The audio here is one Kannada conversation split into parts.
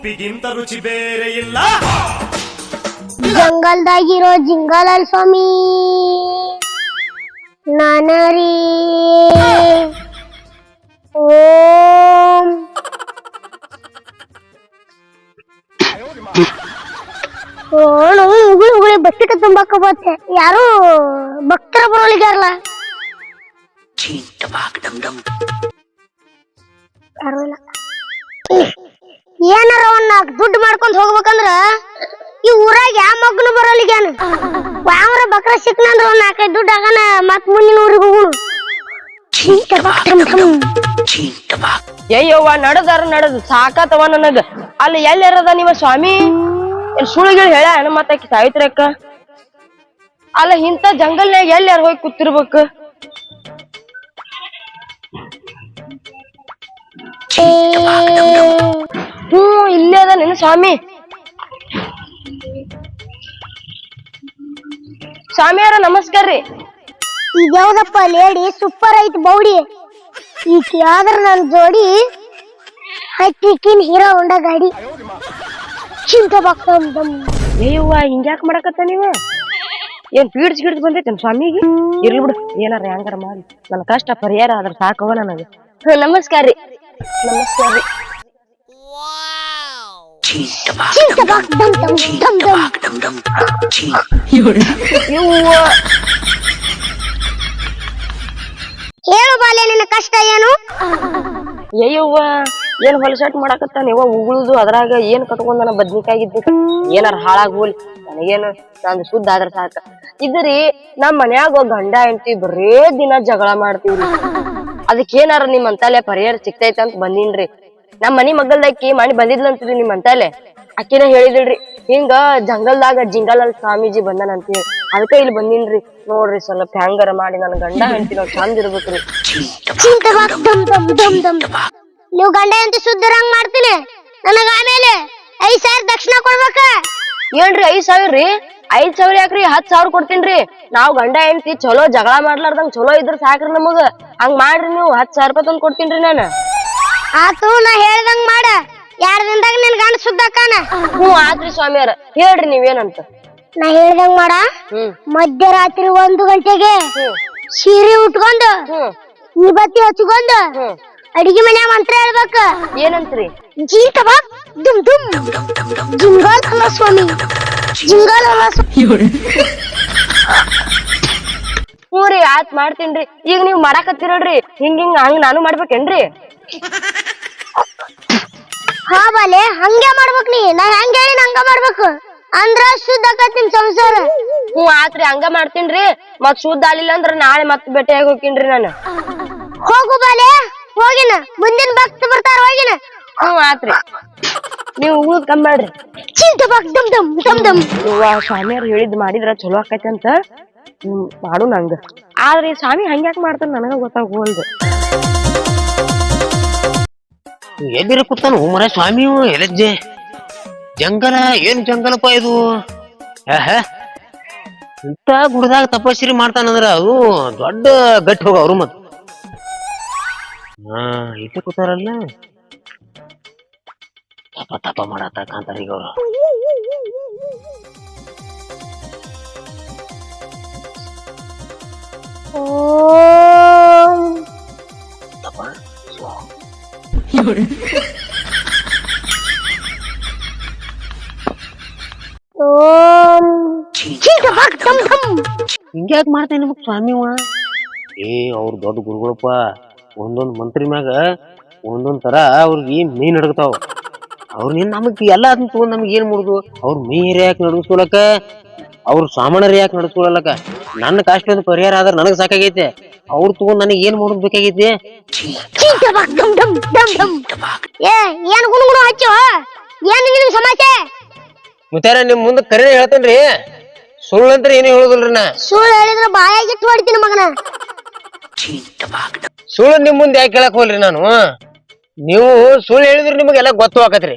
ಉಪ್ಪಿಗಿಂತ ರುಚಿ ಬೇರೆ ಇಲ್ಲ. ಜಂಗಲ್ದಾಗಿರೋ ಜಿಂಗಲಾಲ್ ಸ್ವಾಮಿ. ನಾನರಿ. ಓಂ. ಓಣು ಉಗುಳಿ ಉಗುಳಿ ಬಸ್ಸಿಗೆ ತುಂಬಾಕ ಬತ್ತೆ. ಯಾರು? ಭಕ್ತರ ಬರೋಳಿಗಾರಲ್ಲ ಯಾರು ಇಲ್ಲ. ಏನಾರ ಒಂದ್ ನಾಲ್ಕು ದುಡ್ಡು ಮಾಡ್ಕೊಂಡ್ ಹೋಗ್ಬೇಕಂದ್ರ ಈ ಊರಾಗ ಯಾವ ಮಗ್ನು ಬರೋಲಿಗ್ಯಾನ ಯಾವ್ರ ಬಕ್ರ ಸಿಕ್ನಂದ್ರ ಒಂದ್ ನಾಲ್ಕೈದು ದುಡ್ಡು ಆಗನ ಮತ್ ಮುಂದಿನ ಊರಿಗೆ ಹೋಗುನು ಅಯ್ಯವ್ವ ನಡದಾರ ನಡದ್ ಸಾಕಾತವ ನನಗ. ಅಲ್ಲಿ ಎಲ್ಲಿರದ ನಿಮ್ಮ ಸ್ವಾಮಿ? ಸುಳಿಗಳು ಹೇಳ ಮಾತಾಕಿ ಸಾವಿತ್ರಿ ಅಕ್ಕ ಅಲ್ಲ ಇಂಥ ಜಂಗಲ್ನಾಗ ಎಲ್ಲಿ ಯಾರು ಹೋಗಿ ಕೂತಿರ್ಬೇಕು? ಹ್ಮ್ ಇಲ್ಲೇ ಅದ ನಿನ್ನ ಸ್ವಾಮಿ. ಸ್ವಾಮಿಯವ್ರ ನಮಸ್ಕಾರ ರೀ. ಯಾವ್ದಪ್ಪ ಲೇಡಿ ಸೂಪರ್ ಐತಿ ಬೌಡಿ. ಈ ಯಾವ್ದ್ರ ನನ್ನ ಜೋಡಿ ಹತ್ತಿಕಿನ್ ಹೀರೋ ಹೊಂಡ ಗಾಡಿ. ಚಿಂತ ಬಾಕ್ತಮ್ ದಮ್ ಅಯ್ಯವ್ವ ಹಿಂಗ್ಯಾಕ್ ಮಾಡಕತ್ತ ನೀವು? ಏನ್ ಪೀಡ್ಸ್ ಗಿಡ್ಸ್ ಬಂದೈತೆ ಸ್ವಾಮಿಗೆ ಇರ್ಲಿ ಬಿಡು ಏನಾರ ಹೆಂಗಾರ ಮಾಡಿ. ನನ್ನ ಕಷ್ಟ ಪರಿಹಾರ ಆದ್ರೆ ಸಾಕವ ನನಗೆ. ನಮಸ್ಕಾರ ರೀ. ನಮಸ್ಕಾರ ರೀ. ಹೇಳು ಬಾಲೆ ನಿನ್ನ ಕಷ್ಟ ಏನು? ಅಯ್ಯವ್ವ ಏನ್ ಹೊಲಸಾಟ್ ಮಾಡಕತ್ತಾನ? ಇವ ಉಗುಳುದು ಅದ್ರಾಗ ಏನ್ ಕಟ್ಕೊಂಡನ ಬದ್ನಿಕಾಯಿ ಇದ್ದ ಏನಾರ ಹಾಳಾಗ್ ಹೋಲಿ ನನಗೇನು ನಂದು ಶುದ್ಧ ಆದ್ರ ಸಾಕ. ಇದ್ರಿ ನಮ್ ಮನ್ಯಾಗ ಗಂಡ ಹೆಂಡತಿ ಬರೇ ದಿನ ಜಗಳ ಮಾಡ್ತೀವಿ ಅದಕ್ಕೇನಾರ ನಿಮ್ ಅಂತಾಲೆ ಪರಿಹಾರ ಸಿಗ್ತೈತೆ ಅಂತ ಬಂದೀನ್ರಿ. ನಮ್ ಮನಿ ಮಗಲ್ದಾಕಿ ಮಾಡಿ ಬಂದಿದ್ಲಂತ್ರಿ ನಿಮ್ ಅಂತಾಲೆ. ಅಕ್ಕಿನ ಹೇಳಿದಿಳ್ರಿ ಹಿಂಗ ಜಂಗಲ್ದಾಗ ಜಿಂಗಲಲ್ ಸ್ವಾಮೀಜಿ ಬಂದನಂತೀನಿ ಅದಕ್ಕೆ ಇಲ್ಲಿ ಬಂದಿನ್ರಿ. ನೋಡ್ರಿ ಸ್ವಲ್ಪ ಹ್ಯಾಂಗರ ಮಾಡಿ ನನ್ ಗಂಡ ಹೆಂಡತಿ ನಾವ್ ಚಂದ ಇರ್ಬೇಕ್ರಿ. ನೀವು ಗಂಡ ಅಂತ ಸುದ್ದರಂಗ್ ಮಾಡ್ತೀನಿ. ನನಗ ಆಮೇಲೆ ಐದ್ ಸಾವಿರ ದಕ್ಷಿಣ ಕೊಡ್ಬೇಕ. ಏನ್ರಿ ಐದ್ ಸಾವಿರ ರೀ? ಐದ್ ಸಾವಿರ ಯಾಕ್ರಿ? ಹತ್ ಸಾವಿರ ಕೊಡ್ತೀನ್ರಿ. ನಾವ್ ಗಂಡ ಹೆಂಡತಿ ಚಲೋ ಜಗಳ ಮಾಡ್ಲಾರ್ದಂಗ್ ಚಲೋ ಇದ್ರ ಸಾಕ್ರಿ ನಮಗ. ಹಂಗ್ ಮಾಡ್ರಿ ನೀವು. ಹತ್ ಸಾವಿರ ರೂಪಾಯಿ ತಂದ್ ಕೊಡ್ತೀನ್ರಿ ನಾನು. ಆತು ನಾ ಹೇಳ್ದಂಗ್ ಮಾಡ. ಎರಡ್ ದಿನದಾಗ ನಿನ್ ಗಂಡ ಸುದ್ದಕ್ಕಾನ ಹ್ಞೂ ಆತ್ರಿ ಸ್ವಾಮಿಯರ ಹೇಳ್ರಿ ನೀವೇನಂತ. ನಾ ಹೇಳ್ದಂಗ್ ಮಾಡ. ಹ್ಮ್ ಮಧ್ಯರಾತ್ರಿ ಒಂದು ಗಂಟೆಗೆ ಸೀರೆ ಉಟ್ಕೊಂಡು ಹ್ಮ್ ಈ ಬತ್ತಿ ಹಚ್ಕೊಂಡು ಹ್ಮ್ ಅಡಿಗೆ ಮನೆ ಮಂತ್ರ ಹೇಳ್ಬೇಕ. ಏನಂತ್ರಿ? ಜೀತ ಬಾ ದುಮ್ ದುಮ್. ಜಿಂಗಾಲ್ ಅಲ್ಲ ಸ್ವಾಮಿ. ಜಿಂಗಾಲ್ ಅಲ್ಲ ಸ್ವಾಮಿ ಹ್ಞೂ ರೀ ಆತ್ ಮಾಡ್ತೀನ್ರಿ ಈಗ ನೀವ್ ಮಾಡಾಕತ್ತೀರಲ್ರಿ. ಹಿಂಗ ಹಿಂಗ ಹಂಗ್ ನಾನು ಮಾಡ್ಬೇಕೇನ್ರಿ? ಹಾ ಬಾಲೆ ಹಂಗೆ ಮಾಡ್ಬೇಕ್ ನೀ. ನಾ ಹೆಂಗ ಹೇಳಿ ಹಂಗ ಮಾಡ್ಬೇಕು? ಅಂದ್ರ ಶುದ್ಧ ಆಕತ್ ನಿಮ್ ಸಂಸಾರ. ಹ್ಞೂ ಆತ್ರಿ ಹಂಗ ಮಾಡ್ತೀನ್ರಿ. ಮತ್ ಶುದ್ಧ ಆಗ್ಲಿಲ್ಲ ಅಂದ್ರ ನಾಳೆ ಮತ್ ಭೇಟಿಯಾಗಿ ಹೋಗ್ತೀನ್ರಿ ನಾನು. ಹೋಗು ಬಾಲೆ ಹೋಗಿನ. ಮುಂದಿನ ಭಕ್ತ ಬರ್ತಾರ ಹೋಗಿನ. ಹ್ಞೂ ಆತ್ರಿ. ನೀವು ಊದ್ ಕಮ್ಮಿ ಮಾಡ್ರಿ ಚಿಂತ ಬಾಕ್ ದಮ್ ದಮ್ ದಮ್ ದಮ್. ಸ್ವಾಮಿಯವ್ರು ಹೇಳಿದ್ ಮಾಡಿದ್ರ ಚಲೋ ಆಕೈತಿ ಅಂತ ಹ್ಮ್ ಮಾಡು ನಂಗ. ಆದ್ರೆ ಈ ಸ್ವಾಮಿ ಹಂಗ್ಯಾಕ್ ಮಾಡ್ತಾನ ನನಗ ಗೊತ್ತಾಗೋಲ್ದು ಎಲ್ಲಿರ ಕೂತಾನ ಉಮರ ಸ್ವಾಮಿ ಎಲಜ್ಜೆ. ಜಂಗಲ, ಏನ್ ಜಂಗಲಪ್ಪ ಇದು. ಇಂತ ಗುಡ್ದಾಗ ತಪಸ್ಸಿರಿ ಮಾಡ್ತಾನಂದ್ರ ಅದು ದೊಡ್ಡ ಗಟ್ಟಿ ಹೋಗ ಅವ್ರು ಹಾ ಇಲ್ಲಿ ಕೂತಾರಲ್ಲ. ತಪ ತಪ ಮಾಡತ್ತ ಕಾಂತಾರ ಈಗ ಅವರು. ಓಂ ದಮ್ ದಮ್ ಹಿಂಗ್ಯಾಕ್ ಮಾಡ್ತೇನೆ ನಿಮಗ್ ಸ್ವಾಮಿ ಇವ? ಏ ಅವ್ರ ದೊಡ್ಡ ಗುರುಗಳಪ್ಪ ಒಂದೊಂದು ಮಂತ್ರಿ ಮ್ಯಾಗ ಒಂದೊಂದ್ ತರ ಅವ್ರಿಗೆ ಮೈ ನಡಗತಾವ ಅವ್ರ ಏನ್ ನಮಗ್ ಎಲ್ಲ ಅದನ್ನ ತಗೊಂಡ್ ನಮ್ಗೆ ಏನ್ ಮಾಡುದು? ಅವ್ರ ಮೈಯರ್ ಯಾಕೆ ನಡಗಿಸ್ಕೊಳಕ ಅವ್ರ ಸಾಮಾನ್ಯರು ಯಾಕೆ ನಡ್ಸ್ಕೊಳಕ ನನ್ನ ಕಾಸ್ಟ್ ಒಂದು ಪರಿಹಾರ ಆದ್ರೆ ನನಗ್ ಸಾಕಾಗೈತೆ. ಅವ್ರು ತಗೊಂಡ್ ನನಗೆ ಏನ್ ಮಾಡೋದ್ ಬೇಕಾಗೈತಿ? ಏ ಏನ್ ಗುಣಗುಣ ಹಚ್ಚೋ? ಏನ್ ನಿನ್ ಸಮಸ್ಯೆ? ಮುತ್ತಾರ ನಿಮ್ ಮುಂದೆ ಕರೆ ಹೇಳ್ತೇನ್ರಿ. ಅಂತ ಏನು ಹೇಳುದಿಲ್ರಿ ನಾ. ಸುಳ್ಳು ಹೇಳಿದ್ರೆ ಬಾಯಾಗಿ ಹೊಡಿತೀನಿ ಮಗನ. ಸುಳ್ಳು ನಿಮ್ ಮುಂದೆ ಯಾಕೆ ಹೇಳಕ್ ಹೋಲ್ರಿ ನಾನು? ನೀವು ಸುಳ್ಳು ಹೇಳಿದ್ರೆ ನಿಮಗೆಲ್ಲ ಗೊತ್ತು ಆಕತ್ರಿ.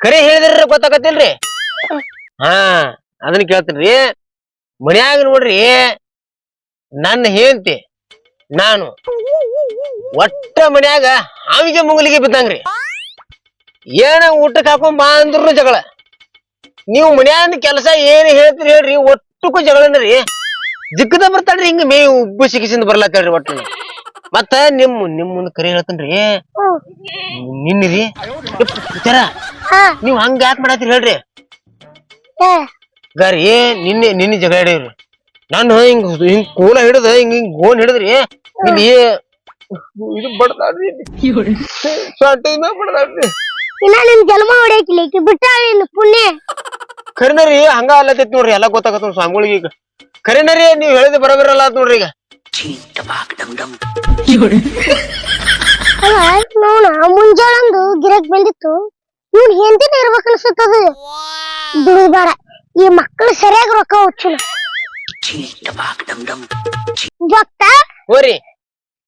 ಕರೆ ಹೇಳಿದ್ರೆ ಗೊತ್ತಾಗತ್ತಿಲ್ರಿ ಹಾ ಅದನ್ನ ಕೇಳ್ತೀನ್ರಿ. ಮನ್ಯಾಗ ನೋಡ್ರಿ ನನ್ನ ಹೆಂಡತಿ ನಾನು ಒಟ್ಟ ಮನ್ಯಾಗ ಅವಿಗೆ ಮುಂಗಲಿಗೆ ಬಿದ್ದಂಗ್ರಿ. ಏನ ಊಟಕ್ಕೆ ಹಾಕೊಂಡ್ ಬಾ ಅಂದ್ರು ಜಗಳ. ನೀವು ಮನ್ಯಾನ ಕೆಲಸ ಏನ್ ಹೇಳ್ತೀರಿ ಹೇಳ್ರಿ ಒಟ್ಟಕ್ಕೂ ಜಗಳನ್ರಿ ಜಿಕ್ಕದ ಬರ್ತಾಳ್ರಿ ಹಿಂಗ ಮೇ ಉಬ್ಬು ಸಿಗಿಸಿಂದ ಬರ್ಲಾತಾಳ್ರಿ ಒಟ್ಟು. ಮತ್ತ ನಿಮ್ ನಿಮ್ ಮುಂದ್ ಕರಿ ಹೇಳ್ತೇನ್ರಿ. ನಿನ್ನಿರಿ. ನೀವ್ ಹಂಗ ಯಾಕೆ ಮಾಡತ್ತೀರಿ ಹೇಳ್ರಿ. ಗಾರಿ ನಿನ್ನೆ ನಿನ್ನೆ ಜಗಳ ಹಿಡೀವ್ರಿ ನಾನು ಹಿಂಗ್ ಹಿಂಗ್ ಕೋಲ ಹಿಡಿದ ಹಿಂಗ್ ಹಿಂಗ್ ಗೋನ್ ಹಿಡಿದ್ರಿ ಇಲ್ಲಿ ಇದು ಬಡದಾಡ್ರಿ ಸೊಂಟಿನ ಬಡದಾಡ್ರಿ. ಇನ್ನ ನಿನ್ ಜನ್ಮ ಹೊಡಿಯಕ್ಕಿಲ್ಲ ಈಕಿ ಬಿಟ್ಟಾಳ ಪುಣ್ಯ. ಕರಿನರಿ ಹಂಗ ಅಲ್ಲತೈತಿ ನೋಡ್ರಿ ಎಲ್ಲ ಗೊತ್ತಾಗತ್ತ ಸ್ವಾಮಿಗಳಿಗೆ ಈಗ. ಕರಿನರಿ ನೀವ್ ಹೇಳಿದ ಬರೋಬರಲ್ಲ ಅದ್ ನೋಡ್ರಿ ಈಗ. ಅಲ್ಲ ನೋಡ ಮುಂಜಾಳಂದು ಗಿರಕ್ ಬಂದಿತ್ತು. ಇವ್ನ್ ಹೆಂಡತಿನ ಇರ್ಬೇಕು ಅನ್ಸುತ್ತದ ದುಡಿದಾರ ಈ ಮಕ್ಕಳು ಸರಿಯಾಗಿ ರೊಕ್ಕ ಹುಚ್ಚುನ. ಭಕ್ತ ಹೋರಿ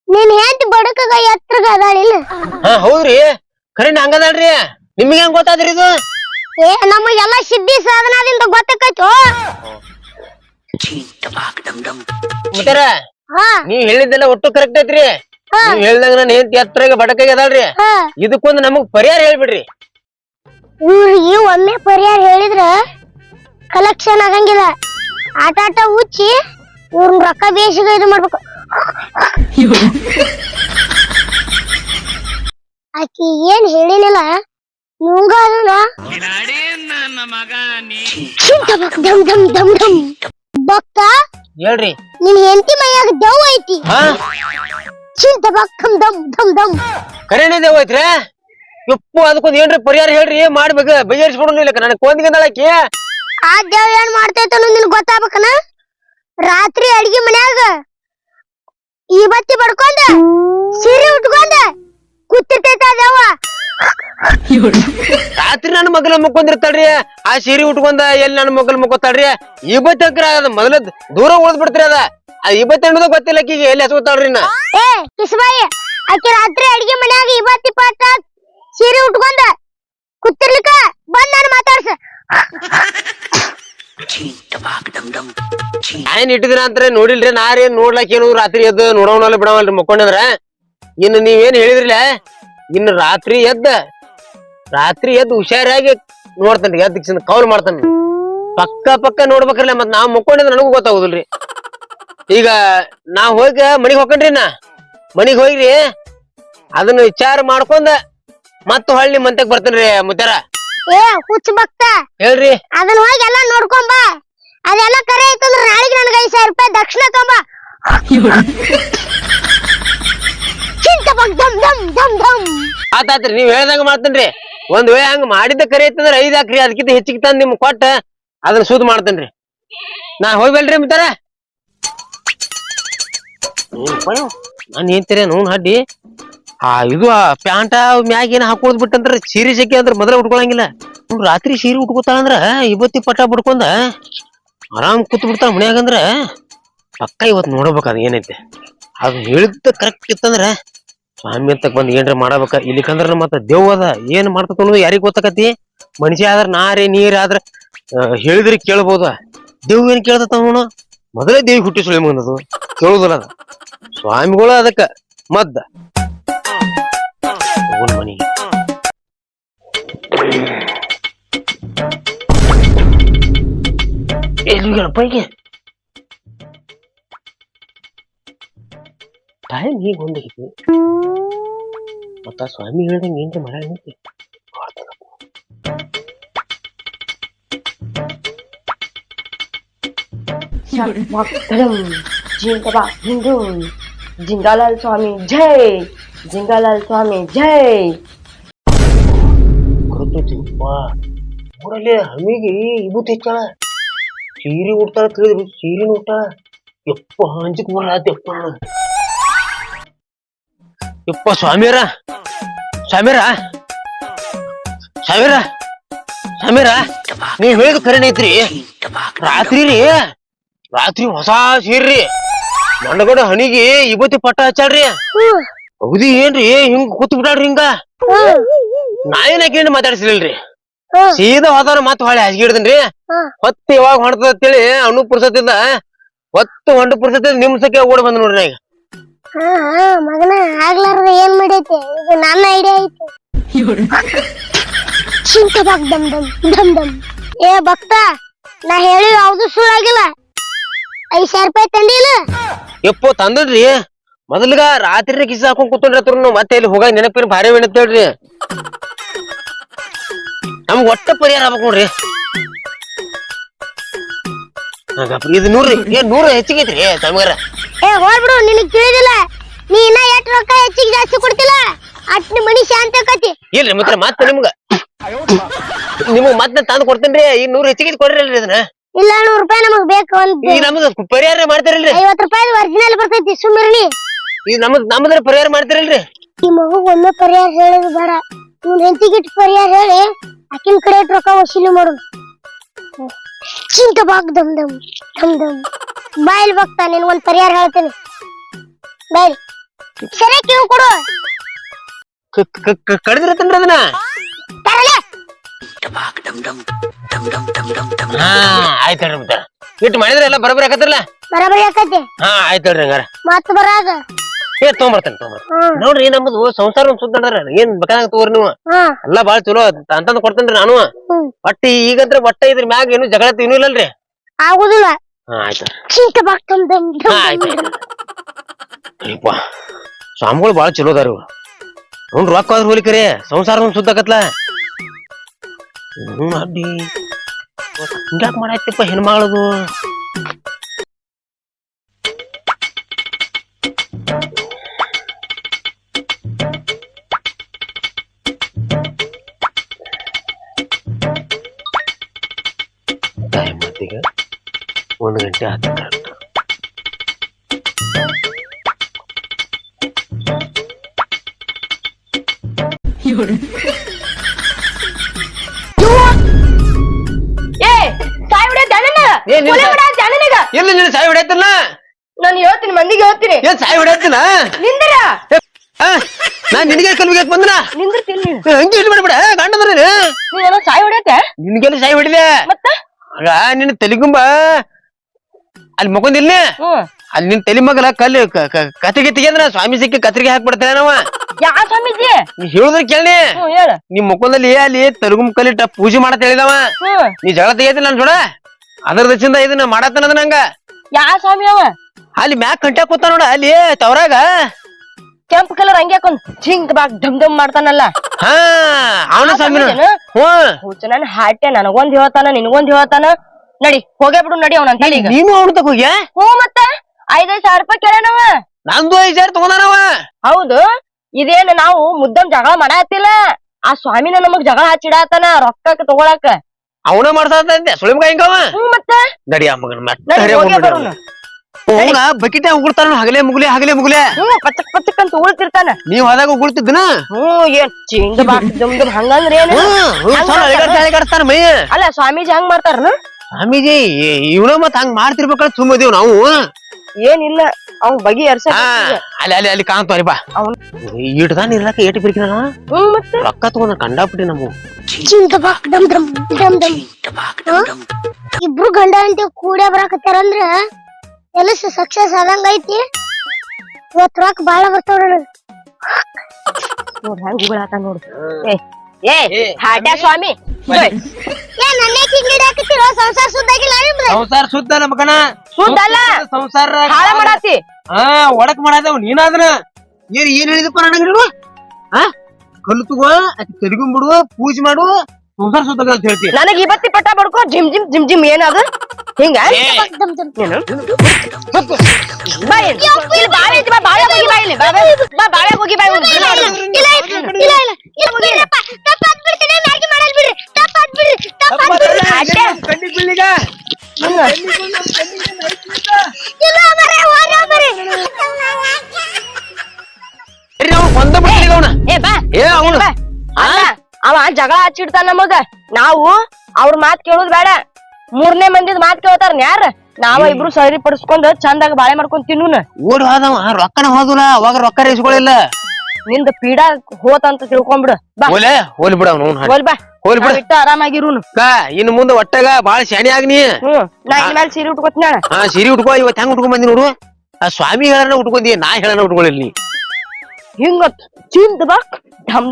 ನಿನ್ ಹೆಂಡತಿ ಬಡಕಗ ಎತ್ರಗ ಅದಾಳಿಲ್ಲ ಹಾ ಹೌದ್ರಿ. ಕರೆಂಟ್ ಹಂಗದಾಳ್ರಿ ನಿಮಗೆ ಹೆಂಗ್ ಗೊತ್ತಾದ್ರಿ ಇದು? ಏ ನಮಗೆಲ್ಲ ಸಿದ್ಧಿ ಸಾಧನದಿಂದ ಗೊತ್ತಾಕೈತು? ಮುತ್ತಾರ ಹಾ. ನೀವ್ ಹೇಳಿದ್ದೆಲ್ಲ ಒಟ್ಟು ಕರೆಕ್ಟ್ ಐತ್ರಿ. ಹಾ. ನೀವ್ ಹೇಳ್ದಂಗ ನನ್ನ ಹೆಂಡತಿ ಎತ್ತರಾಗ ಬಡಕಾಗಿ ಅದಾಳ್ರಿ. ಹಾ. ಇದಕ್ಕೊಂದು ನಮಗ್ ಪರಿಹಾರ ಹೇಳ್ಬಿಡ್ರಿ. ಇವ್ರಿಗೆ ಒಮ್ಮೆ ಪರಿಹಾರ ಹೇಳಿದ್ರ ಕಲೆಕ್ಷನ್ ಆಗಂಗಿಲ್ಲ. ಆಟ ಆಟ ಉಚ್ಚಿ ಇವ್ರನ್ ರೊಕ್ಕ ಬೇಸಿಗೆ ಇದು ಮಾಡ್ಬೇಕು. ಆಕಿ ಏನ್ ಹೇಳಿನಿಲ್ಲ ನಿಮ್ಗ ಅದನ್ನ? ಚಿಂತಬಕ್ ದಮ್ ದಮ್ ದಮ್ ದಮ್. ಬಕ್ಕ ಹೇಳ್ರಿ. ನಿನ್ ಹೆಂಡತಿ ಮೈಯಾಗ ದವ್ ಐತಿ. ಹಾ? ಚಿಂತಬಕ್ ದಮ್ ದಮ್ ದಮ್ ಧಮ್ ಕರೆನೇ ಐತ್ರಿ? ಯಪ್ಪು ಅದಕ್ಕೊಂದ್ ಏನ್ರಿ ಪರಿಹಾರ ಹೇಳ್ರಿ? ಮಾಡ್ಬೇಕು ಬಗೆಹರಿಸ್ಬಿಡೋದಿಲ್ಲ ನನಗೆ ಕೊಂದಿಗೆ ಆ ದೇವ್ ಏನ್ ಮಾಡ್ತೈತ ನಿನ್ ಗೊತ್ತಾಗ್ಬೇಕನ? ರಾತ್ರಿ ಅಡ್ಗಿ ಮನ್ಯಾಗ ಈ ಬತ್ತಿ ಬಡ್ಕೊಂಡ ಸೀರೆ ಉಟ್ಕೊಂಡ ಕೂತಿರ್ತೈತ ದೇವ ರಾತ್ರಿ ನನ್ನ ಮಗಲ ಮುಕ್ಕೊಂಡಿರ್ತಾಳ್ರಿ. ಆ ಸೀರೆ ಉಟ್ಕೊಂಡ ಎಲ್ಲಿ ನನ್ನ ಮಗಲ್ ಮುಕ್ಕೋತಾಳ್ರಿ? ಹಕ್ರ ಅದ ಮೊದಲ ದೂರ ಉಳ್ದ್ ಬಿಡ್ತೀರಿ ಅದ. ಆ ಇವತ್ತು ಅನ್ನೋದು ಗೊತ್ತಿಲ್ಲ ಆಕಿಗೆ ಎಲ್ಲಿ ಹಸ್ಕೊತಾಳ್ರಿ ನಾ ಏ ಕಿಸ್ಬಾಯಿ ಆಕಿ ರಾತ್ರಿ ಅಡ್ಗಿ ಮನ್ಯಾಗ ಈ ಬತ್ತಿ ಪಾಟ ಸೀರೆ ಉಟ್ಕೊಂಡ ಕೂತಿರ್ಲಿಕ್ಕ ಬಂದ್ ನಾನು ಮಾತಾಡ್ಸ ಏನ್ ಇಟ್ಟಿದ್ರ ಅಂತ ನೋಡಿಲ್ರಿ ನಾರೇ ನೋಡ್ಲಾಕ ಏನು ರಾತ್ರಿ ಎದ್ದು ನೋಡೋಣಲ್ಲ ಬಿಡವಲ್ರಿ ಮುಕ್ಕೊಂಡಿದ್ರ. ಇನ್ನು ನೀವೇನ್ ಹೇಳಿದ್ರಿಲ್ಲ ಇನ್ನು ರಾತ್ರಿ ಎದ್ದ ರಾತ್ರಿ ಎದ್ದು ಹುಷಾರಾಗಿ ನೋಡ್ತೇನ್ರಿ ಎದ್ದ ಕೌಲ್ ಮಾಡ್ತಾನ ಪಕ್ಕ ಪಕ್ಕ ನೋಡ್ಬೇಕ್ರಲ್ಲ ಮತ್ ನಾವ್ ಮಕ್ಕೊಂಡಿದ್ರೆ ನನಗೂ ಗೊತ್ತಾಗುದಿಲ್ರಿ. ಈಗ ನಾ ಹೋಗಿ ಮನಿಗ್ ಹೋಗ್ಕನ್ರಿ ನಾ. ಮನಿಗ್ ಹೋಗ್ರಿ ಅದನ್ನ ವಿಚಾರ ಮಾಡ್ಕೊಂಡ ಮತ್ತ ಹೊಳ್ಳಿ ಮಂತಕ್ ಬರ್ತೇನ್ರಿ ಮುತ್ತಾರ ಏ ಹುಚ್ಚ ಭಕ್ತ ಹೇಳ್ರಿ. ಅದನ್ನ ಹೋಗಿ ಎಲ್ಲಾ ನೋಡ್ಕೊಂಬ ಅದೆಲ್ಲ ಕರೆ ಐತಂದ್ರ ನಾಳೆಗೆ ನನ್ಗೆ ಐದು ಸಾವಿರ ರೂಪಾಯಿ ದಕ್ಷಿಣ ದಮ್ ಆತಾತ್ರಿ, ನೀವ್ ಹೇಳ್ದಂಗ ಮಾಡ್ತೇನ್ರಿ. ಒಂದ್ ವೇಳೆ ಹಂಗ ಮಾಡಿದ್ದ ಕರೆ ಐತಂದ್ರ ಐದ್ ಹಾಕ್ರಿ. ಅದಕ್ಕಿಂತ ಹೆಚ್ಚಿಗೆ ತಂದ್ ನಿಮ್ ಕೊಟ್ಟ ಅದನ್ನ ಸೂದ್ ಮಾಡ್ತೇನ್ರಿ. ನಾ ಹೋಗ್ಬೇಲ್ರಿ ಮಿತಾರ ನಾನ್ ಏನ್ತೀರಿ ನೋನ್ ಹಡ್ಡಿ. ಆ, ಇದು ಪ್ಯಾಂಟ ಮ್ಯಾಗ ಏನ್ ಹಾಕೊಳದ್ ಬಿಟ್ಟಂದ್ರ ಸೀರೆ ಜಗ್ಗೆ ಅಂದ್ರ ಮೊದಲ ಉಟ್ಕೊಳಂಗಿಲ್ಲ. ರಾತ್ರಿ ಸೀರೆ ಉಟ್ಕೋತಾಳಂದ್ರ, ಇವತ್ತಿ ಪಟ ಬಿಡ್ಕೊಂಡ ಆರಾಮ್ ಕೂತ್ ಬಿಡ್ತಾಳ ಮನ್ಯಾಗಂದ್ರ ಪಕ್ಕ ಇವತ್ ನೋಡ್ಬೇಕ ಅದ ಏನೈತೆ. ಅದು ಹೇಳಿದ್ದ ಕರೆಕ್ಟ್ ಇತ್ತಂದ್ರ ಸ್ವಾಮಿ ಅಂತ ಬಂದ್ ಏನ್ರ ಮಾಡಬೇಕ. ಇಲ್ಲಿಕಂದ್ರ ಮತ್ತ ದೇವ್ ಅದ, ಏನ್ ಮಾಡ್ತತ ಅನ್ನೋದು ಯಾರಿಗ್ ಗೊತ್ತಾಕತಿ ಮನುಷ್ಯ ಆದ್ರ ನಾರೇ, ನೀರ್ ಆದ್ರ ಹೇಳಿದ್ರಿ ಕೇಳ್ಬೋದ. ದೇವ್ ಏನ್ ಕೇಳ್ತತ ಅವನು? ಮೊದಲೇ ದೇವಿ ಹುಟ್ಟಿ ಸುಳಿ ಮುಂದದು ಕೇಳುದಿಲ್ಲ ಅದ. ಸ್ವಾಮಿಗಳು ಅದಕ್ಕ ಮದ್ದ. ಹೋಗೋಣ ಮನಿಗೆ ಎಲ್ಲಿ ಪೈಗೆ ಟೈಮ್ ಹೀಗೆ ಹೊಂದೈತಿ ಮತ್ತ ಆ ಸ್ವಾಮಿ ಹೇಳ್ದಂಗೆ ಏನ್ರ ಮಾಡಂಗೈತಿ ಮಕ್ಕಳಂ ಜಿಂಕಬ ಹಿಂದೂ ಜಿಂಗಾಲಾಲ್ ಸ್ವಾಮಿ ಜೈ ಜಿಂಗಾಲಾಲ್ ಸ್ವಾಮಿ ಜೈ ಗೊತ್ತೈತಿಪ್ಪ ಊರಲ್ಲಿ ಹಮಿಗೆ ಇಬುತ್ ಹೆಚ್ಚಳ ಸೀರೆ ಉಡ್ತಾಳ ತಿಳಿದ್ರು ಸೀರೆನ ಯಪ್ಪಾ ಯಪ್ಪ ಹಂಚಿಕ್ ಬರಲಾತಪ್ಪ ಯಪ್ಪ. ಸ್ವಾಮಿಯರ. ಸ್ವಾಮಿಯರ. ಸ್ವಾಮಿಯರ. ಸ್ವಾಮಿಯರ. ನೀವ್ ಹೇಳಿದ ಕರೆನ ಐತ್ರಿ. ರಾತ್ರಿ ರೀ ರಾತ್ರಿ ಹೊಸ ಸೀರ್ರಿ. ಮಂಡಗಡ ಹಣಿಗೆ ಇವತ್ತಿ ಪಟ್ಟ ಹ್ಮ್. ಹೌದಿ ಏನ್ರಿ ಹಿಂಗ್ ಕೂತ್ ಬಿಟ್ಟಾಳ್ರಿ ಹಿಂಗ. ನಾ ಏನ್ ಆಕೇನ್ ಮಾತಾಡ್ಸಿಲ್ರಿ ಸೀದಾ ಹೋದಾರ ಮತ್ ಹೊಳೆ ಇವಾಗ ಹೊತ್ತು ಯಾವಾಗ ಹೊಂಟದ ಅಂತೇಳಿ ಅಣ್ಣು ಪುರ್ಸತ್ತಿಲ್ಲ ಹೊತ್ತು ಹೊಂಡ ನಿಮ್ ನಿಮ್ಸಕ್ಕೆ ಓಡ್ ಬಂದ್ ನೋಡ್ರಿ ಈಗ. ಹಾ ಹಾ ಮಗನ ಆಗ್ಲಾರ್ದ ಏನ್ ಮಾಡೈತಿ? ಇದು ನನ್ನ ಐಡಿಯಾ ಐತಿ. ದಮ್ ದಮ್ ದಮ್ ದಮ್. ಏ ಭಕ್ತ ನಾ ಹೇಳಿ ಯಾವ್ದು ಸುಳ್ಳಾಗಿಲ್ಲ ಐದ್ ಸಾವಿರ ರೂಪಾಯಿ ತಂದಿಲ್ಲ ಯಪ್ಪೋ ತಂದಡ್ರಿ ಮೊದಲಿಗ ರಾತ್ರಿ ಕಿಸ ಹಾಕೊಂಡ್ ಕೂತ್ಕೊಂಡ್ರಿ ಮತ್ತೆ ಇಲ್ಲಿ ಹೋಗ ನೆನಪಿನ ಭಾರಿ ಏನಂತ ಹೇಳ್ರಿ. ನಮ್ಗ್ ಒಟ್ಟ ಪರಿಹಾರ ಆಗ್ಬೇಕು ನೋಡ್ರಿ ಹಾಗಪ್ಪ, ಇದು ನೂರ್ರಿ ಏ ನೂರು ಹೆಚ್ಚಿಗೆ ಐತ್ರಿ ತಮಗಾರ ಏ ಹೋಗ್ಬಿಡು ನಿನಗ್ ತಿಳಿದಿಲ್ಲ ನೀ ಇನ್ನ ಎಷ್ಟ್ ರೊಕ್ಕ ಹೆಚ್ಚಿಗೆ ಜಾಸ್ತಿ ಕೊಡ್ತಿಲ್ಲ ಅಟ್ ನಿಮ್ ಮನಿ ಶಾಂತ ಆಕತಿ ಇಲ್ರಿ ಮತ್ತೆ ಮತ್ತೆ ನಿಮ್ಗ ನಿಮಗ್ ಮತ್ತೆ ತಂದು ಕೊಡ್ತೇನ್ರಿ ಈ ನೂರು ಹೆಚ್ಚಿಗೆ ಕೊಡ್ರಿ ಅಲ್ರಿ ಇದನ್ನ ಇಲ್ಲ ನೂರ್ ರೂಪಾಯಿ ನಮಗ್ ಬೇಕು ಒಂದ್ ಈಗ ನಮ್ದು ಪರಿಹಾರ ಮಾಡ್ತಾರಲ್ರಿ ಐವತ್ ರೂಪಾಯಿ ಒರಿಜಿನಲ್ ಬರ್ತೈತಿ ಸುಮ್ಮಿರ್ನಿ ಈಗ ನಮ್ದ್ ನಮ್ದ್ರ ಪರಿಹಾರ ಮಾಡ್ತಾರಲ್ರಿ ಈ ಮಗುಗ್ ಒಮ್ಮೆ ಪರಿಹಾರ ಹೇಳೋದು ಬೇಡ ಇವ್ನ ಹೆಂಡತಿಗಿಟ್ ಪರಿಹಾರ ಹೇಳಿ ಆಕಿನ ಕಡೆ ಇಟ್ ರೊಕ್ಕ ವಸೂಲಿ ಮಾಡು. ಚಿಂತ ಬಾಗ್ ದಮ್ ದಮ್ ದಮ್ ದಮ್. ಬಾಯಲ್ ಬಗ್ತಾ ನಿನ್ ಒಂದ್ ಪರಿಹಾರ ಹೇಳ್ತೇನೆ. ಬಾಯ್ ಸರಿ ಕಿವು ಕೊಡು. ಕಡಿದ್ರೆ ಅದನ್ನ? ತರಲೆ. ಹಾ ಆಯ್ತು ಹೇಳ್ರಿ ಮತ್ತೆ ಇಟ್ಟು ಮಾಡಿದ್ರೆ ಎಲ್ಲ ಬರಬರಿ ಆಕತ್ರಲ್ಲ? ಬರಬರ ಆಕತಿ ಹಾ ಆಯ್ತು ಹೇಳ್ರಿ ಹಂಗಾರ. ಮಾತು ಬರಾಗ. ಏ ತೊಗೊಂಬರ್ತೇನೆ ತೊಗೊಂಬರ್ತೇನೆ. ನೋಡ್ರಿ ನಮ್ದು ಸಂಸಾರ ಒಂದ್ ಸುದ್ದ ಏನ್ ಬೇಕಾಗ ತಗೋರಿ ನೀವು? ಎಲ್ಲಾ ಬಾಳ ಚಲೋ ಅಂತಂದ್ ಕೊಡ್ತೇನ್ರಿ ನಾನು. ಹ್ಮ್ ಈಗಂದ್ರೆ ಒಟ್ಟ ಇದ್ರ ಮ್ಯಾಗ ಏನು ಜಗಳ ಏನೂ ಇಲ್ಲಲ್ರಿ? ಆಗುದಿಲ್ಲ. ಆಯ್ತು ಅಯ್ಯಪ್ಪ ಸ್ವಾಮಿಗಳು ಬಾಳ ಚಲೋ ಅದಾರ. ಇವ್ರು ಅವ್ನ್ ರೊಕ್ಕ ಆದ್ರೂ ಹೋಲಿಕರಿ ಸಂಸಾರ ಒಂದ್ ಸುದ್ದಾಕತ್ಲ ಹ್ಮ್ ಅಡ್ಡಿ. ಹಿಂಗ್ಯಾಕ್ ಮಾಡಾಯ್ತಪ್ಪ ಹೆಣ್ಮಗಳದು ಟೈಮ್ ಮತ್ತೀಗ ಒಂದು ಗಂಟೆ ಹತ್ತು ಏ ಅಣ್ಣನ? ಏನ್ ನಿನ್ ಕೊಲೆ ಸಾಯ್- ನೀನು ನಾನ್ ಹೇಳ್ತೀನಿ ಮಂದಿಗೆ ಹೇಳ್ತೀನಿ. ಏನ್ ಸಾಯಿ ನಿಂದ್ರ? ನಾನ್ ನಿನಗೆ ಕಲ್ವಿಗೆ ಬಂದನ ನಿಂದಿರ್ತೀನಿ ನೀನು. ಹಂಗೆ ಇಲ್ಲಿ ಮಾಡ್ಬೇಡ ಗಂಡದ್ರಿ ನೀನೇನೋ ಸಾಯ್ ಹೊಡ್ಯಾತ ನಿನ್ಗೆಲ್ಲ ಸಾಯಿ ಹೊಡಿದೆ? ಮತ್ತ? ಆಗ ನಿನ್ನ ತಲೆಗುಂಬ ಅಲ್ಲಿ ಮಗೊಂದಿಲ್ಲ ಅಲ್ಲಿ ನಿನ್ ತಲೆ ಮಗಲ ಕಲ್ಲು ಕತ್ರಿಗೆ ತೆಗೆದ್ರ ಸ್ವಾಮಿ ಸಿಕ್ಕಿ ಕತ್ರಿಗೆ ಹಾಕ್ಬಿಡ್ತಾನೆ ನಾವ ಯಾ ಸ್ವಾಮೀಜಿ? ನೀ ಹೇಳಿದ್ರ ಕೇಳಿ ನಿಮ್ ಮುಖದಲ್ಲಿ ಅಲ್ಲಿ ತಲೆಗುಂಬ ಕಲ್ಲಿಟ್ಟ ಪೂಜೆ ಮಾಡತ್ ಹೇಳಿದವ. ನೀ ಜಗಳ ತೆಗಿಯತಿಲ್ಲ ನನ್ ಜೋಡ? ಅದ್ರ ದಿಂದ ಇದನ್ನ ಮಾಡತ್ತನದ ನಂಗ ಯಾ ಸ್ವಾಮಿ ಅವ? ಅಲ್ಲಿ ಮ್ಯಾಕ್ ಕಂಟ್ಯಾಕ್ ಕೂತ ನೋಡ ಅಲ್ಲಿ ತವರಾಗ. ಕೆಂಪ್ ಕಲರ್ ಹಂಗೆ ಹಾಕೊಂಡ್ ಚಿಂಕ್ ಬಾಗ್ ಢಮ್ ಢಮ್ ಮಾಡ್ತಾನಲ್ಲ. ಹಾ ಅವನ ಸ್ವಾಮಿ ಸ್ವಾಮಿನೇನ? ಹ್ಮ್ ಹುಚ್ಚ ನನ್ ಹಾಟೆ ನನಗೊಂದ್ ಹೇಳ್ತಾನ ನಿನಗೊಂದ್ ಹೇಳ್ತಾನ. ನಡಿ ಹೋಗೇ ಬಿಡು ನಡಿ ಅವನ ಅಂತ ಈಗ. ನೀನು ಅವನು ತಗೋಗ್ಯ ಹ್ಞೂ ಮತ್ತ. ಐದೈದ್ ಸಾವಿರ ರೂಪಾಯಿ ಕೇಳನವ ನಂದು ಐದ್ ಸಾವಿರ ತಗೊಂಡಾನವ. ಹೌದು. ಇದೇನ್ ನಾವು ಮುದ್ದಂ ಜಗಳ ಮಾಡಾತಿಲ್ಲ ಆ ಸ್ವಾಮಿನ ನಮಗ್ ಜಗಳ ಹಚ್ಚಿಡಾತನ ರೊಕ್ಕಕ್ ತಗೊಳಕ. ಅವನ ಮಾಡ್ತಾ ಸುಳಿಮ್ಗ ಹಿಂಗವ? ಹ್ಞೂ ಮತ್ತ. ನಡಿ ಆ ಮಗನ ಹೋಗೇ ಬರೋಣ. ಅವನ ಬಕಿಟ ಉಗುಳ್ತಾನ ಹಗಲೇ ಮುಗುಲೆ ಹಗಲೇ ಮುಗುಲೆ ಹ್ಞೂ ಪಚಕ್ ಪಚಕ್ ಅಂತ ಉಳ್ತಿರ್ತಾನ ನೀವ್ ಹೋದಾಗ ಉಗುಳ್ತಿದ್ದನ? ಹ್ಮ್ ಏನ್ ಚಿಂಗ್ ಬಾಕ್ ದುಮ್ ದುಮ್ ಹಂಗಂದ್ರ ಏನು? ಅಳಿಗಾಡ್ತಾನ ಮೈ. ಅಲ್ಲ ಸ್ವಾಮೀಜಿ ಹಂಗ್ ಮಾಡ್ತಾರನ? ಸ್ವಾಮೀಜಿ ಇವನ ಮತ್ ಹಂಗ್ ಮಾಡ್ತಿರ್ಬೇಕಂತ ಸುಮ್ಮದಿವ್ ನಾವು. ಏನಿಲ್ಲ ಅವ್ನ್ ಬಗಿ ಎರ್ಸ ಅಲ್ಲಿ ಅಲ್ಲಿ ಅಲ್ಲಿ ಕಾಣ್ತಾವ್ರಿ ಬಾ. ಅವ್ನ್ ಇಟ್ದಾನ ಇರ್ಲಕ ಏಟಿ ಬಿಡ್ಕಿನ ರೊಕ್ಕ ತಗೊಂಡ ಕಂಡಾಬಿಟ್ಟಿ ಹಾ? ಇಬ್ರು ಗಂಡ ಹೆಂಡತಿ ಕೂಡೇ ಬರಾಕತ್ತಾರಂದ್ರ? ಕೆಲಸ ಸಕ್ಸಸ್ ಆದಂಗ ಐತಿ? ಇವತ್ ರೊಕ್ಕ ಬಾಳ ಬರ್ತಾವ ನನಗ್ ನೋಡ್ ಹೆಂಗ್ ಉಗುಳಾತ ನೋಡು. ಏ ಏ ಹಾಟ್ಯಾ ಸ್ವಾಮಿ. ಏ ನನ್ನೇ ಕಿಂಗಿಡಿ ಹಾಕತ್ತಿರೋ ಸಂಸಾರ ಸುದ್ದಾಗಿಲ್ಲ ನಿಮ್ದು? ಸಂಸಾರ ಸುದ್ದ ನಮ್ಮ ಕಣ. ಸುದ್ದ ಅಲ್ಲ. ಸಂಸಾರ ಹಾಳ ಮಾಡಾತಿ. ಹಾ ಒಡಕ್ ಮಾಡಾದವ್ ನೀನಾದ್ರ ಏನ್ ಏನ್ ಹೇಳಿದಪ್ಪ ನನಗೆ ನೀನು ಹಾ ಕಲ್ಲು ತಗೋ ಬಿಡು ತೆರಿಗೊಂಬಿಡು ಪೂಜೆ ಮಾಡು. ಅಂತ ಹೇಳ್ತಿ ನನಗ್ ಇವತ್ತಿ ಪಟ್ಟ ಬಡ್ಕೋ ಜಿಮ್ ಜಿಮ್ ಜಿಮ್ ಜಿಮ್ ಏನದ ಹಿಂಗ ಏನು ಬಾ ಏನ್? ಇಲ್ಲಿ ಬಾಳೆ ಐತಿ, ಬಾ ಬಾಳೆ ಹೋಗಿ ಬಾ ಇಲ್ಲಿ ಬಾ ಬಾ. ಬಾ ಬಾಳೆ ಹೋಗಿ ಬಾ ಇವ್ನು ಬಿಡು ಇಲ್ಲ ಇಲ್ಲ ತಪ್ಪಾತ್ ಬಿಡ್ತೀನಿ ಮ್ಯಾಗಿ ಮಾಡಲ್ ಬಿಡ್ರಿ ತಪ್ಪಾತ್ ಬಿಡ್ರಿ ತಪ್ಪಾತ್ ಬಿಡ್ರಿ ಬೀಳಿಗ. ಹ್ಮ್. ಇಲ್ಲ ಜಗಳ ಹಚ್ಚಿಡ್ತಾನ ನಮಗ. ನಾವು ಅವ್ರ ಮಾತ್ ಕೇಳೋದ್ ಬೇಡ. ಮೂರನೇ ಮಂದಿದ್ ಮಾತ್ ಕೇಳ್ತಾರ ಯಾರ? ನಾವ ಇಬ್ರು ಸರಿ ಪಡಿಸ್ಕೊಂಡ್ ಚಂದಾಗ ಬಾಳೆ ಮಾಡ್ಕೊಂಡ್ ತಿನ್ನೂನ. ಓಡಿ ಹೋದವ ರೊಕ್ಕನ ಹೋದಲ್ಲ ಅವಾಗ ರೊಕ್ಕ ಇಸ್ಕೊಳ್ಳಿಲ್ಲ ನಿಂದ ಪೀಡಾ ಹೋತಂತ ತಿಳ್ಕೊಂಬಿಡು. ಬಾ. ಹೋಲೆ ಹೋಲಿ ಬಿಡ ಅವನು ಹೋಲ್ ಬಾ. ಹೋಲ್ ಬಿಡ. ನಾವ್ ಇಟ್ಟ ಬಾ ಇನ್ನು ಮುಂದೆ ಒಟ್ಟಾಗ ಬಾಳ ಶಾಣಿ ಆಗ್ನಿ ನಾ. ಇನ್ಮೇಲೆ ಸೀರೆ ಉಟ್ಕೋತೀನಿ ಹಾ ಸೀರೆ ಉಟ್ಕೋ ಇವತ್ತು ಹೆಂಗ್ ಉಟ್ಕೊಂಡ್ ಬಂದಿ ನೋಡು. ಆ ಸ್ವಾಮಿ ಹೇಳನ ಉಟ್ಕೊಂಡಿ ನಾ ಹೇಳನ ಉಟ್ಕೊಳ್ಳಿ ಹಿಂಗ ಚಿಂತ ಬಾಕ್ ಧಮ್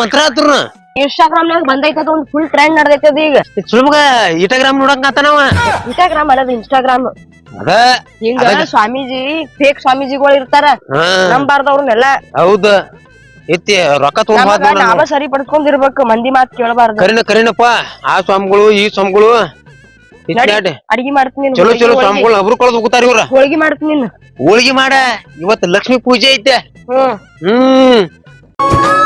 ಮಂತ್ರ ಹತ್ರ ಇನ್ಸ್ಟಾಗ್ರಾಮ್ ನಾಗ ಬಂದೈತದ ಒಂದ್ ಫುಲ್ ಟ್ರೆಂಡ್ ನಡ್ದೈತಿ ಅದ ಈಗ ಸುಳ್ಮಗ ಇನ್ಸ್ಟಾಗ್ರಾಮ್ ಆತನವ ಇನ್ಸ್ಟಾಗ್ರಾಮ್ ಅಲ್ಲದ ಇನ್ಸ್ಟಾಗ್ರಾಮ್ ಅದ ಹಿಂಗ ಸ್ವಾಮೀಜಿ ಫೇಕ್ ಸ್ವಾಮೀಜಿಗಳು ಇರ್ತಾರ. ನಂಬಾರ್ದವ್ರನ್ನೆಲ್ಲ. ಹೌದು. ಎತ್ತಿ ರೊಕ್ಕ ತಗೊಂಡ್ ನಮಗ ಹೋದ್ ನಾವ ಸರಿ ಪಡ್ಕೊಂಡಿರ್ಬೇಕು ಮಂದಿ ಮಾತ್ ಕೇಳಬಾರ್ದು. ಕರಿನ ಕರಿನಪ್ಪ ಆ ಸ್ವಾಮಿಗಳು ಈ ಸ್ವಾಮಿಗಳು. ಅಡಿಗೆ ಮಾಡ್ತೀನಿ. ಚಲೋ ಹೋಳ್ಗಿ- ಚಲೋ ಹೋಳ್ಗಿ- ಸ್ವಾಮಿಗಳು ಅಬ್ರು ಕಳ್ದು ಹೋಗ್ತಾರ ಇವ್ರ. ಹೋಳ್ಗಿ ಮಾಡ್ತೀನಿ ಹೋಳಿಗೆ ಮಾಡ. ಇವತ್ತು ಲಕ್ಷ್ಮಿ ಪೂಜೆ ಐತೆ. ಹ್ಮ್. ಹ್ಮ್.